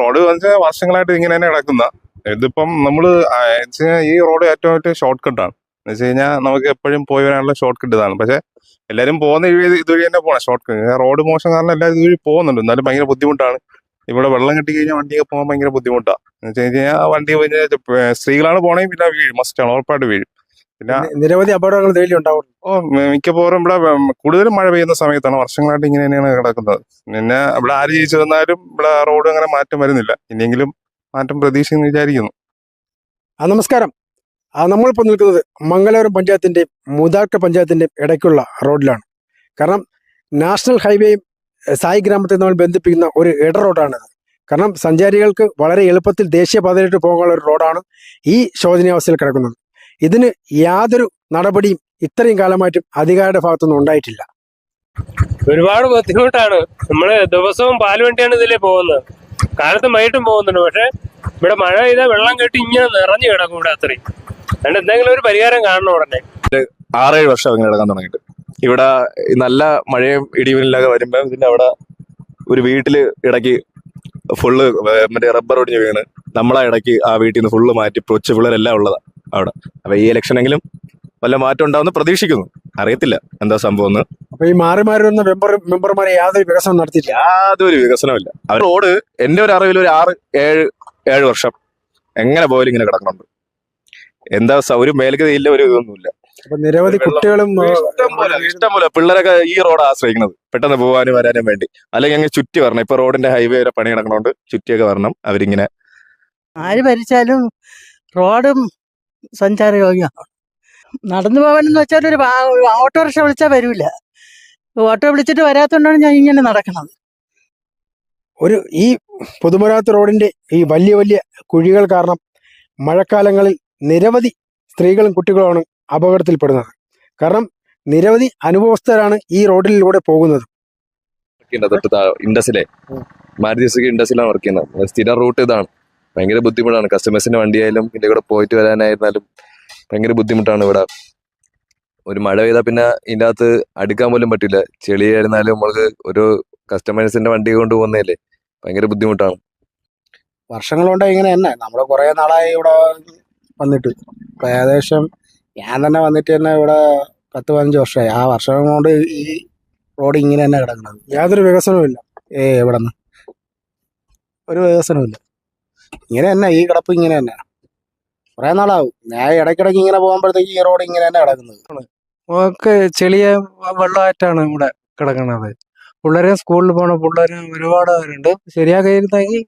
Road വെച്ചാൽ വർഷങ്ങളായിട്ട് ഇങ്ങനെ തന്നെ കിടക്കുന്ന. ഇതിപ്പം നമ്മൾ ഈ റോഡ് ഏറ്റവും ഏറ്റവും ഷോർട്ട് കട്ടാണ് എന്ന് വെച്ച് കഴിഞ്ഞാൽ നമുക്ക് എപ്പോഴും പോയി വരാനുള്ള ഷോർട്ട് കട്ട് ഇതാണ്. പക്ഷെ എല്ലാവരും പോകുന്ന ഇതുവഴി തന്നെ പോകണം ഷോർട്ട് കട്ട് റോഡ് മോശം കാരണം എല്ലാവരും ഇതുവഴി പോകുന്നുണ്ട്. എന്നാലും ഭയങ്കര ബുദ്ധിമുട്ടാണ്. ഇവിടെ വെള്ളം കെട്ടി കഴിഞ്ഞാൽ വണ്ടിയൊക്കെ പോകാൻ ഭയങ്കര ബുദ്ധിമുട്ടാണ് എന്ന് വെച്ച് കഴിഞ്ഞാൽ വണ്ടി പോയി സ്ത്രീകളാണ് പോണെങ്കിൽ പിന്നെ വീഴും. മസ്റ്റാണ് ഉറപ്പായിട്ട് വീഴും. പിന്നെ നിരവധി അപകടങ്ങൾ ഡെയിലി ഉണ്ടാവും ഓ മിക്കപ്പോഴും ഇവിടെ കൂടുതലും മഴ പെയ്യുന്ന സമയത്താണ്. വർഷങ്ങളായിട്ട് ഇങ്ങനെ തന്നെയാണ് കിടക്കുന്നത്. പിന്നെ ഇവിടെ ആര് ജയിച്ചു വന്നാലും ഇവിടെ റോഡ് അങ്ങനെ മാറ്റം വരുന്നില്ല. ഇനിയെങ്കിലും മാറ്റം പ്രതീക്ഷിക്കുന്നു വിചാരിക്കുന്നു. ആ നമസ്കാരം. ആ നമ്മളിപ്പോൾ നിൽക്കുന്നത് മംഗലാപുരം പഞ്ചായത്തിന്റെയും മൂതാക്ക പഞ്ചായത്തിന്റെയും ഇടയ്ക്കുള്ള റോഡിലാണ്. കാരണം നാഷണൽ ഹൈവേയും സായി ഗ്രാമത്തെ നമ്മൾ ബന്ധിപ്പിക്കുന്ന ഒരു ഇട റോഡാണിത്. കാരണം സഞ്ചാരികൾക്ക് വളരെ എളുപ്പത്തിൽ ദേശീയപാതയിലേക്ക് പോകാനുള്ള ഒരു റോഡാണ് ഈ ശോചനീയാവസ്ഥയിൽ കിടക്കുന്നത്. ഇതിന് യാതൊരു നടപടിയും ഇത്രയും കാലമായിട്ടും അധികാരിയുടെ ഭാഗത്തുനിന്ന് ഉണ്ടായിട്ടില്ല. ഒരുപാട് ബുദ്ധിമുട്ടാണ്. നമ്മൾ ദിവസവും പാൽവണ്ടിയാണ് ഇതിലേ പോകുന്നത്. കാലത്ത് വൈകിട്ടും പോകുന്നുണ്ട്. പക്ഷെ ഇവിടെ മഴ പെയ്താൽ വെള്ളം കെട്ടി ഇങ്ങനെ നിറഞ്ഞു കിടക്കും ഇവിടെ അത്രയും. അതുകൊണ്ട് എന്തെങ്കിലും ഒരു പരിഹാരം കാണണം ഉടനെ. ആറേഴ് വർഷം ഇങ്ങനെ കിടക്കാൻ തുടങ്ങിയിട്ട്. ഇവിടെ നല്ല മഴയും ഇടിവിനൊക്കെ വരുമ്പോൾ ഇതിന്റെ അവിടെ ഒരു വീട്ടിൽ ഇടയ്ക്ക് ഫുള്ള് മറ്റേ റബ്ബർ ഒടിഞ്ഞ് വീണ്. നമ്മളാ ഇടയ്ക്ക് ആ വീട്ടിൽ നിന്ന് ഫുള്ള് മാറ്റി പൊച്ച് പിള്ളേരെല്ലാം ഉള്ളതാ. അവിടെ. അപ്പൊ ഈ ഇലക്ഷനെങ്കിലും വല്ല മാറ്റം ഉണ്ടാവുമെന്ന് പ്രതീക്ഷിക്കുന്നു. അറിയത്തില്ല എന്താ സംഭവം എന്ന് അപ്പൊ ഈ മാറി മാറി വന്ന മെമ്പർ മെമ്പർമാരെ യാതൊരു വികസനം നടത്തിയില്ല യാതൊരു വികസനമില്ല അവർ റോഡ് എന്റെ ഒരു അറിവിൽ ഒരു ആറ് ഏഴ് ഏഴ് വർഷം എങ്ങനെ പോയാലും ഇങ്ങനെ കിടക്കുന്നുണ്ട്. എന്താ സൗരം ഒരു മേൽഗതിയില്ല ഒരു ഇതൊന്നുമില്ല നിരവധി കുട്ടികളും ഇഷ്ടംപോലെ ഇഷ്ടംപോലെ ഇഷ്ടം പോലെ പിള്ളേരൊക്കെ ഈ റോഡ് ആശ്രയിക്കുന്നത്. പെട്ടെന്ന് പോകാനും വരാനും വേണ്ടി. അല്ലെങ്കിൽ അങ്ങ് ചുറ്റി വരണം. ഇപ്പൊ റോഡിന്റെ ഹൈവേ വരെ പണി നടക്കണോണ്ട് ചുറ്റിയൊക്കെ വരണം. അവരിങ്ങനെ ആര് ഭരിച്ചാലും റോഡും സഞ്ചാരയോഗ്യമാണ് നടന്നു പോകാനെന്ന് വെച്ചാൽ ഒരു ഓട്ടോറിക്ഷ വിളിച്ചാൽ വരില്ല ഓട്ടോ വിളിച്ചിട്ട് വരാത്തോണ്ടാണ് ഞാൻ ഇങ്ങനെ നടക്കുന്നത് ഒരു ഈ പുതുമരാത്ത് റോഡിന്റെ ഈ വലിയ വലിയ കുഴികൾ കാരണം മഴക്കാലങ്ങളിൽ നിരവധി സ്ത്രീകളും കുട്ടികളുമാണ് അപകടത്തിൽപ്പെടുന്നത്. കാരണം നിരവധി അനുഭവസ്ഥരാണ് ഈ റോഡിലൂടെ പോകുന്നത്. ഇൻഡസിലെ മാരുതി സുഖി ഇൻഡസിലാണ് വർക്ക് ചെയ്യുന്നത് സ്ഥിരം റൂട്ട് ഇതാണ്. ഭയങ്കര ബുദ്ധിമുട്ടാണ്. കസ്റ്റമേഴ്സിന്റെ വണ്ടിയായാലും ഇതിന്റെ കൂടെ പോയിട്ട് വരാനായിരുന്നാലും ഭയങ്കര ബുദ്ധിമുട്ടാണ് ഇവിടെ. ഒരു മഴ പെയ്താൽ പിന്നെ ഇതിന്റെ അകത്ത് അടുക്കാൻ പോലും പറ്റില്ല. ചെളിയായിരുന്നാലും നമ്മൾക്ക് ഒരു കസ്റ്റമേഴ്സിന്റെ വണ്ടി കൊണ്ട് പോകുന്നതല്ലേ ഭയങ്കര ബുദ്ധിമുട്ടാണ്. വർഷങ്ങൾ കൊണ്ട് ഇങ്ങനെ തന്നെ. നമ്മൾ കുറെ നാളായി ഇവിടെ വന്നിട്ട്. ഇപ്പൊ ഏകദേശം ഞാൻ തന്നെ വന്നിട്ട് തന്നെ ഇവിടെ പത്ത് പതിനഞ്ച് വർഷമായി. ആ വർഷം കൊണ്ട് ഈ റോഡ് ഇങ്ങനെ തന്നെ കിടക്കുന്നത്. യാതൊരു വികസനവും ഇല്ല. ഏ ഇവിടെ നിന്ന് ഒരു വികസനമില്ല ഇങ്ങനെ തന്നെ ഈ കിടപ്പ് ഇങ്ങനെ തന്നെ. കുറെ നാളാവും. ഞാൻ ഇടയ്ക്കിടയ്ക്ക് ഇങ്ങനെ പോകുമ്പോഴത്തേക്ക് ഈ റോഡ് ഇങ്ങനെ തന്നെ കിടക്കുന്നത്. ഒക്കെ ചെളിയ വെള്ളമായിട്ടാണ് ഇവിടെ കിടക്കുന്നത് പിള്ളേരെ സ്കൂളിൽ പോണ പിള്ളേരും ഒരുപാട് പേരുണ്ട്. ശരിയാക്കിയിരുന്നെങ്കിൽ